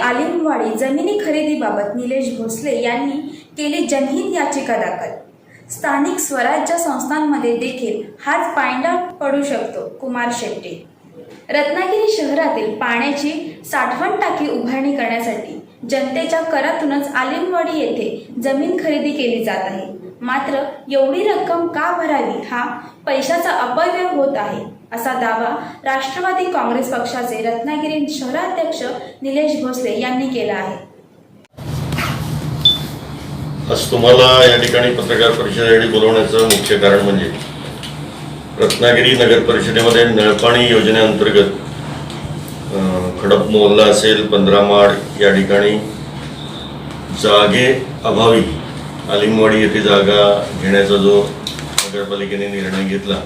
आलिमवाडी जमिनी खरेदीबाबत निलेश भोसले यांनी केली जनहित याचिका दाखल. स्थानिक स्वराज्य संस्थांमध्ये देखील हाच पायंडा पडू शकतो कुमार शेट्टी. रत्नागिरी शहरातील पाण्याची साठवण टाकी उभारणी करण्यासाठी जनतेच्या करातूनच आलिमवाडी येथे जमीन खरेदी केली जात आहे. मात्र एवढी रक्कम का भरावी हा पैशाचा अपव्यय होत आहे. असा दावा राष्ट्रवादी काँग्रेस पक्षाचे रत्नागिरी शहराध्यक्ष निलेश भोसले यांनी केला आहे. आज तुम्हाला या ठिकाणी पत्रकार परिषदेसाठी बोलवण्याचं मुख्य कारण म्हणजे रत्नागिरी नगर परिषदेमध्ये नळपाणी योजनेअंतर्गत खडप मोहल्ला असेल पंधरा माड या ठिकाणी जागे अभावी आलिंगवाडी येथे जागा घेण्याचा जो नगरपालिकेने निर्णय घेतला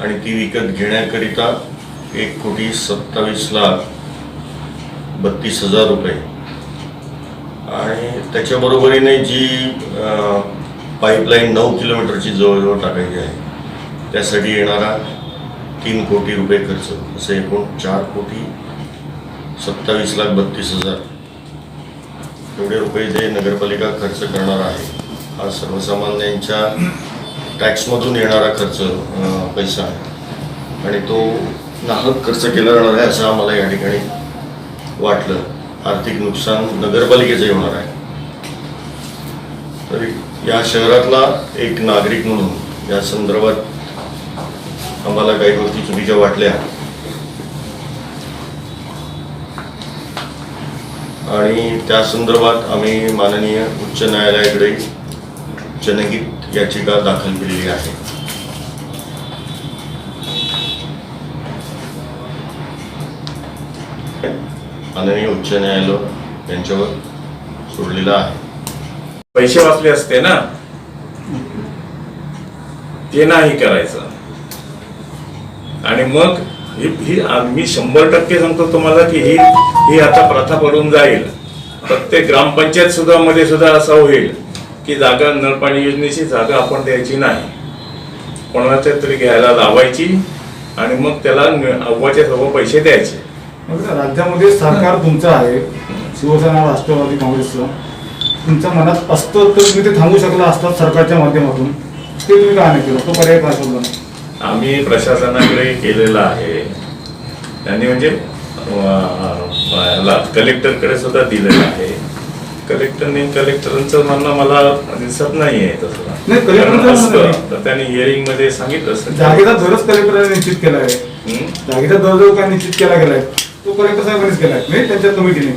आणि ती विकत घेण्याकरिता एक कोटी सत्तावीस लाख बत्तीस हजार रुपये. आणि त्याच्याबरोबरीने जी पाईपलाईन नऊ किलोमीटरची जवळजवळ टाकायची आहे त्यासाठी येणारा तीन कोटी रुपये खर्च असे एकूण चार कोटी सत्तावीस लाख बत्तीस हजार. एवढे रुपये ते नगरपालिका खर्च करणार आहे हा सर्वसामान्यांच्या टॅक्समधून येणारा खर्च पैसा आणि तो नाहक खर्च केला जाणार आहे असं आम्हाला या ठिकाणी वाटलं. आर्थिक नुकसान नगरपालिकेचं होणार आहे. तर या शहरातला एक नागरिक म्हणून या संदर्भात आम्हाला काही गोष्टी चुकीच्या वाटल्या. आणि त्या संदर्भात आम्ही माननीय उच्च न्यायालयाकडे जनहित याचिका दाखल केलेली आहे. माननीय उच्च न्यायालय यांच्यावर सोडलेला आहे. पैसे वाचले असते ना? ते नाही करायचं. आणि मग ही मी शंभर टक्के सांगतो तुम्हाला की ही ही आता प्रथा पडून जाईल. प्रत्येक ग्रामपंचायत सुद्धा मध्ये सुद्धा असं होईल. की जागा नळपाणी योजनेची जागा आपण द्यायची नाही. कोणाच्या तरी घ्यायला लावायची आणि मग त्याला अव्वाच्या सव्वा पैसे द्यायचे. राज्यामध्ये सरकार तुमचं आहे शिवसेना राष्ट्रवादी काँग्रेसचं. तुमच्या मनात असतं तर तुम्ही ते थांबू शकला असतात सरकारच्या माध्यमातून. ते तुम्ही का नाही केलं? तो पर्याय का शोधला? आम्ही प्रशासनाकडे केलेलं आहे. त्यांनी म्हणजे कलेक्टरकडे सुद्धा दिलेलं आहे. कलेक्टरने कलेक्टरांचं म्हणणं मला दिसत नाही आहे तसं. नाही, कलेक्टरचं कारण असतं, म्हणणं नाही. तर त्यांनी हिअरिंगमध्ये सांगितलं असतं. जागेचा दरच कलेक्टरांनी निश्चित केला आहे हं? जागेचा दर जो काय निश्चित केला गेलाय? तो कलेक्टर साहेबांनीच केलाय नाही त्यांच्या कमिटीने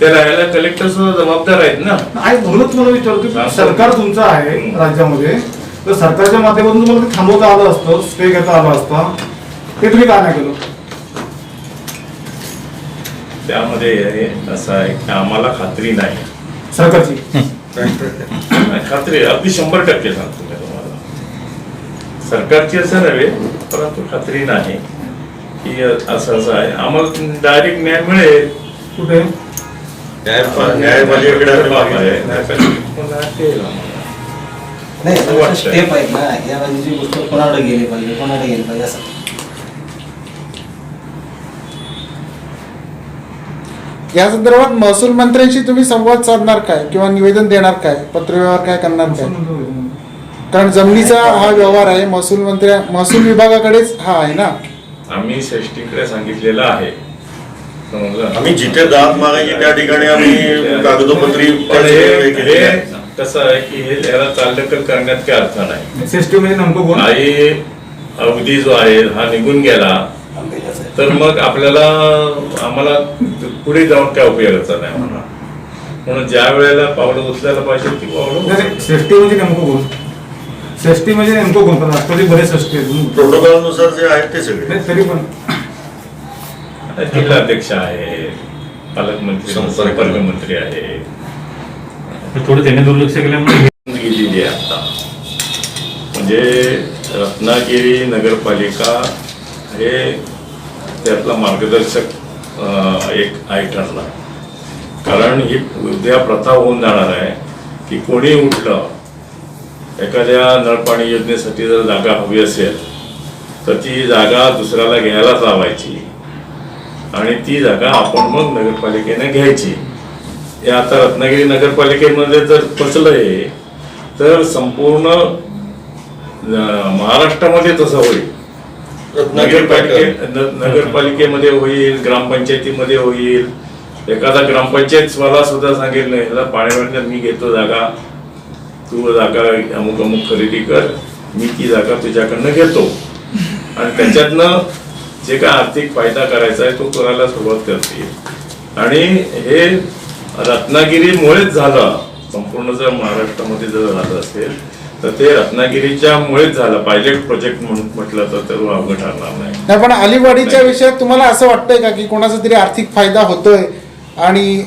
त्याला कलेक्टर सुद्धा जबाबदार आहेत ना? आहे म्हणूनच मला विचारतो की. सरकार तुमचं आहे. राज्यामध्ये. तर सरकारच्या माध्यमातून तुम्हाला ते थांबवता आलं असतं स्टे घेता आला असता. ते तुम्ही का नाही केलं? त्यामध्ये हे असं आहे की आम्हाला खात्री नाही. सरकारची खात्री. अगदी शंभर टक्के सांगतो मी तुम्हाला सरकारची असं नव्हे परंतु खात्री नाही की असं असं आहे आम्हाला डायरेक्ट न्याय मिळेल कुठे न्याय न्यायपालिकेकडे बाब आहे. मागितलं. न्यायपालिकेकडून न्याय मिळेल आम्हाला. नाही. स्टेप आहेत ना या गोष्ट कोणाकडे गेली पाहिजे कोणाकडे गेली पाहिजे असं या संदर्भात महसूल मंत्र्यांशी तुम्ही संवाद साधणार काय? किंवा निवेदन देणार काय? पत्रव्यवहार काय करणार काय? कारण जमिनीचा हा व्यवहार आहे महसूल मंत्र्या महसूल विभागाकडेच हा आहे ना? आम्ही षष्टीकडे सांगितलेलं आहे? आम्ही जिथे दाद मागायची त्या ठिकाणी आम्ही कागदोपत्री पण केलेलं आहे. कसं आहे की हे याला चालढकल करण्यात काही अर्थ नाही. सिस्टीम म्हणजे अवधी जो आहे हा निघून गेला. तर मग आपल्याला आम्हाला पुढे जाऊन काय उपयोगाचा नाही म्हणा म्हणून ज्या वेळेला पावलं उचलायला पाहिजे ती पावलं. सेफ्टी म्हणजे नेमकं कोण? सेफ्टी म्हणजे नेमकं कोण? पण राष्ट्रवादी बरेच सेफ्टी आहेत. प्रोटोकॉलनुसार जे आहेत ते सगळे. नाही, तरी पण. आता जिल्हाध्यक्ष आहे पालकमंत्री संपर्क संपर्क मंत्री आहे थोडं त्याने दुर्लक्ष केल्यामुळे गेलेली आहे आता. म्हणजे रत्नागिरी नगरपालिका हे त्यातला मार्गदर्शक एक आहे ठरला. कारण ही उद्या प्रथा होऊन जाणार आहे की कोणी उठलं एखाद्या नळपाणी योजनेसाठी जर जागा हवी असेल तर ती जागा दुसऱ्याला घ्यायलाच लावायची. आणि ती जागा आपण मग नगरपालिकेने घ्यायची. हे आता रत्नागिरी नगरपालिकेमध्ये जर फसलंय तर संपूर्ण महाराष्ट्रामध्ये तसं होईल. नगरपालिके नगरपालिकेमध्ये होईल ग्रामपंचायतीमध्ये होईल. एखादा ग्रामपंचायत स्वतः सुद्धा सांगेल नाही ह्याला पाण्यावर मी घेतो जागा. तू जागा अमुक अमुक खरेदी कर. मी ती जागा तुझ्याकडनं घेतो. आणि त्याच्यातनं जे काय आर्थिक फायदा करायचा आहे तो करायला सुरुवात करते आणि हे रत्नागिरीमुळेच झालं. संपूर्ण जर महाराष्ट्रामध्ये जर झालं असेल तर ते रत्नागिरीच्या मुळेच झालं. पायलट प्रोजेक्ट म्हणून म्हटलं तर ते अवघड ठरणार नाही. नाही पण अलिबाडीच्या विषयात तुम्हाला असं वाटतंय का की कोणाचा तरी आर्थिक फायदा होतोय? आणि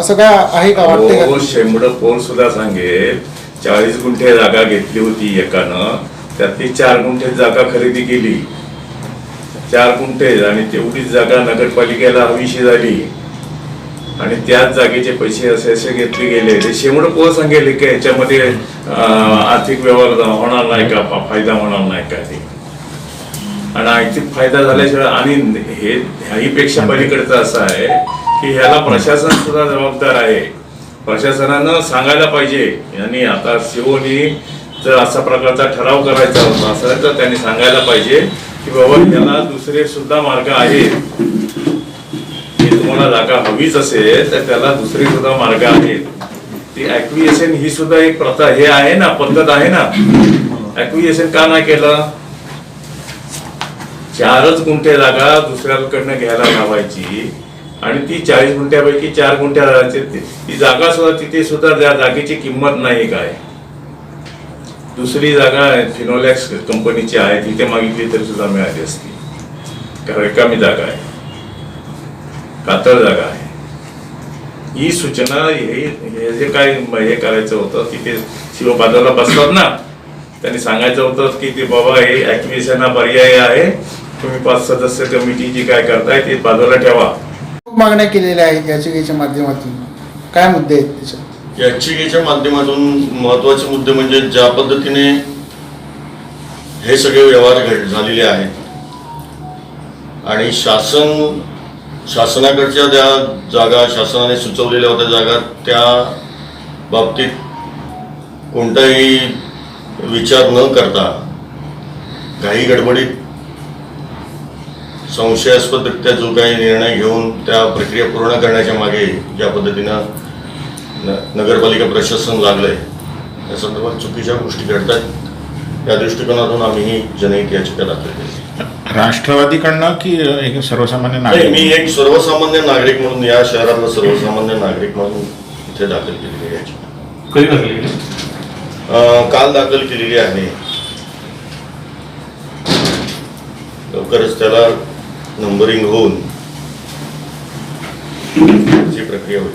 असं काय आहे का शेंबड पोल सुद्धा सांगेल चाळीस गुंठे जागा घेतली होती एकानं त्यातली चार गुंठे जागा खरेदी केली. चार गुंठे आणि तेवढीच जागा नगरपालिकेला हवीशी झाली. आणि त्याच जागेचे पैसे असे असे घेतले गेले. ते शेमड पोल सांगेल की याच्यामध्ये आर्थिक व्यवहार होणार नाही का? फायदा होणार नाही का ते? आणि आर्थिक फायदा झाल्याशिवाय आणि हे ह्याहीपेक्षा पलीकडचं असं आहे की ह्याला प्रशासन सुद्धा जबाबदार आहे. प्रशासनानं सांगायला पाहिजे. आणि आता शिवोनी जर असा प्रकारचा ठराव करायचा होता. असं तर त्यांनी सांगायला पाहिजे की बाबा त्याला दुसरे सुद्धा मार्ग आहेत. तुम्हाला जागा हवीच असेल तर त्याला दुसरी सुद्धा मार्ग आहेत ती ऍक्विएशन ही सुद्धा एक प्रथा हे आहे ना पद्धत आहे ना. ऍक्विएशन का नाही केलं? चारच गुंठे जागा दुसऱ्याकडनं घ्यायला लावायची. आणि ती चाळीस गुंठ्यापैकी चार गुंठ्या ती- ती जागा सुद्धा तिथे सुद्धा त्या जागेची किंमत नाही काय. दुसरी जागा फिनोलॅक्स कंपनीची आहे तिथे मागितली तरी सुद्धा मिळाली असती. कारण रिकामी जागा आहे. कातळ जागा आहे. ही सूचना हे जे काय हे करायचं होतं तिथे शिवबाजाला बसतात ना त्यांनी सांगायचं होतं की ते बाबा हे ऍक्टिव्हिशन हा पर्याय आहे. तुम्ही पाच सदस्य कमिटी जी काय करताय ते बाजूला ठेवा. खूप मागण्या केलेल्या आहेत याचिकेच्या माध्यमातून. काय मुद्दे आहेत त्याच्यात? याचिकेच्या माध्यमातून महत्त्वाचे मुद्दे म्हणजे ज्या पद्धतीने हे सगळे व्यवहार घड झालेले आहेत. आणि शासन शासनाकडच्या ज्या जागा शासनाने सुचवलेल्या होत्या जागा त्या बाबतीत कोणताही विचार न करता घाई गडबडीत संशयास्पदरित्या जो काही निर्णय घेऊन त्या प्रक्रिया पूर्ण करण्याच्या मागे ज्या पद्धतीनं न नगरपालिका प्रशासन लागलंय या संदर्भात चुकीच्या गोष्टी घडतात या दृष्टिकोनातून आम्ही ही जनहित याचिका दाखल केली. राष्ट्रवादीकडनं की एक सर्वसामान्य नाही मी नागरिक एक सर्वसामान्य नागरिक म्हणून या शहरातला सर्वसामान्य नागरिक म्हणून इथे दाखल केलेली याचिका कधी दाखल केली? अं, काल दाखल केलेली आहे लवकरच त्याला नंबरिंग होऊन ची प्रक्रिया होईल.